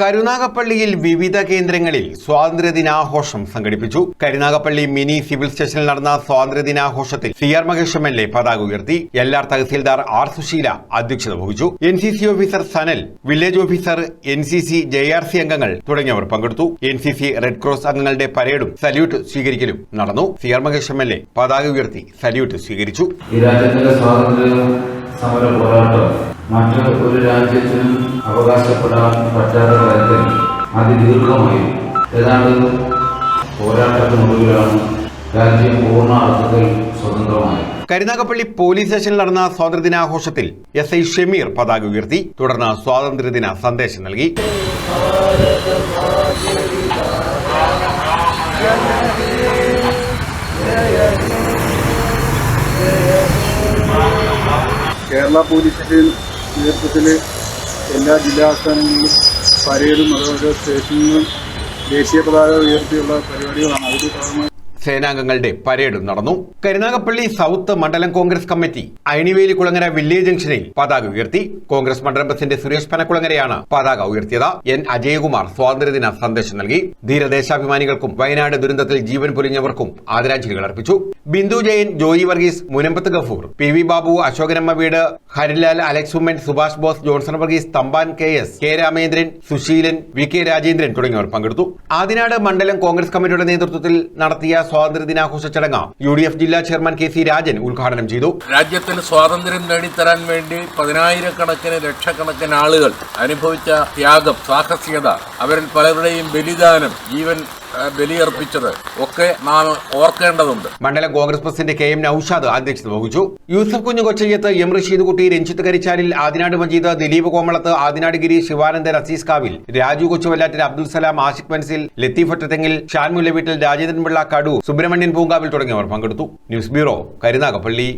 കരുനാഗപ്പള്ളിയിൽ വിവിധ കേന്ദ്രങ്ങളിൽ സ്വാതന്ത്ര്യദിനാഘോഷം സംഘടിപ്പിച്ചു. കരുനാഗപ്പള്ളി മിനി സിവിൽ സ്റ്റേഷനിൽ നടന്ന സ്വാതന്ത്ര്യദിനാഘോഷത്തിൽ C R Mahesh M L A പതാക ഉയർത്തി L R tahsildar R Susheela അധ്യക്ഷത വഹിച്ചു. N C C officer Sanal village officer N C C J R C അംഗങ്ങൾ തുടങ്ങിയവർ പങ്കെടുത്തു. N C C Red Cross അംഗങ്ങളുടെ പരേഡും സല്യൂട്ട് സ്വീകരിക്കലും നടന്നു. C R Mahesh M L A പതാക ഉയർത്തി സല്യൂട്ട് സ്വീകരിച്ചു. ഈ സ്വാതന്ത്ര്യ സമര മറ്റ് ഒരു രാജ്യത്തിനും അവകാശപ്പെടാൻ പറ്റാത്ത തരത്തിൽ അതിദീർഘമായി ഏതാണ്ട് പോരാട്ടത്തിനൊടുവിലാണ് രാജ്യം പൂർണ അർത്ഥത്തിൽ സ്വതന്ത്രമായത് കരുനാഗപ്പള്ളി പോലീസ് സ്റ്റേഷനിൽ നടന്ന സ്വാതന്ത്ര്യദിനാഘോഷത്തിൽ എസ് ഐ ഷമീർ പതാക ഉയർത്തി തുടർന്ന് സ്വാതന്ത്ര്യദിന സന്ദേശം നൽകി. കേരള പോലീസിന്റെ നേതൃത്വത്തിൽ എല്ലാ ജില്ലാ ആസ്ഥാനങ്ങളിലും പരേഡും അതുപോലെ സ്റ്റേഷനിലും ദേശീയ പതാക ഉയർത്തിയുള്ള പരിപാടികളാണ്. അതിൽ ഭാഗമായി സേനാംഗങ്ങളുടെ പരേഡും നടന്നു. കരുനാഗപ്പള്ളി സൗത്ത് മണ്ഡലം കോൺഗ്രസ് കമ്മിറ്റി അയണിവേലി കുളങ്ങര വില്ലേജ് ജംഗ്ഷനിൽ പതാക ഉയർത്തി. കോൺഗ്രസ് മണ്ഡലം പ്രസിഡന്റ് സുരേഷ് പനക്കുളങ്ങരയാണ് പതാക ഉയർത്തിയത്. എൻ. അജയകുമാർ സ്വാതന്ത്ര്യദിന സന്ദേശം നൽകി. ധീരദേശാഭിമാനികൾക്കും വയനാട് ദുരന്തത്തിൽ ജീവൻ പൊലിഞ്ഞവർക്കും ആദരാഞ്ജലികൾ അർപ്പിച്ചു. ബിന്ദു ജയൻ ജോയി വർഗീസ് മുനമ്പത്ത് ഗഫൂർ പി വി ബാബു അശോകനമ്മ വീട് Harilal Alex Oommen Subhash Bose Johnson Varghese Thampan K S K Ramendran Susheelan V K Rajendran തുടങ്ങിയവർ പങ്കെടുത്തു. ആദിനാട് മണ്ഡലം കോൺഗ്രസ് കമ്മിറ്റിയുടെ നേതൃത്വത്തിൽ നടത്തിയ സ്വാതന്ത്ര്യദിനാഘോഷ ചടങ്ങ് യു ഡി എഫ് ജില്ലാ ചെയർമാൻ കെ സി രാജൻ ഉദ്ഘാടനം ചെയ്തു. രാജ്യത്തിന് സ്വാതന്ത്ര്യം നേടിത്തരാൻ വേണ്ടി പതിനായിരക്കണക്കിന് ലക്ഷക്കണക്കിന് ആളുകൾ അനുഭവിച്ച ത്യാഗം സാഹസികത അവരിൽ പലരുടെയും ബലിദാനം ജീവൻ ബലിയർപ്പിച്ചത് ഒക്കെ നാം ഓർക്കേണ്ടതുണ്ട്. മണ്ഡലം Congress president K M Noushad അധ്യക്ഷത വഹിച്ചു. യൂസഫ് കുഞ്ഞു കൊച്ചയ്യത്ത് എം റഷീദ് കുട്ടി രഞ്ജിത്ത് കരിച്ചാലിൽ ആദിനാട് മജീദ് ദിലീപ് കോമളത്ത് ആദിനാട് ഗിരി ശിവാനന്ദൻ അസീസ് കാവിൽ രാജു കൊച്ചുവല്ലാറ്റിൽ അബ്ദുൽ സലാം ആഷിഖ് മൻസിൽ ലത്തീഫ് ഒറ്റത്തെങ്കിൽ ഷാൻ മുല്ലവീട്ടിൽ രാജേന്ദ്രൻ പിള്ള കടു സുബ്രഹ്മണ്യൻ പൂങ്കാവിൽ തുടങ്ങിയവർ പങ്കെടുത്തു. News bureau Karunagappally.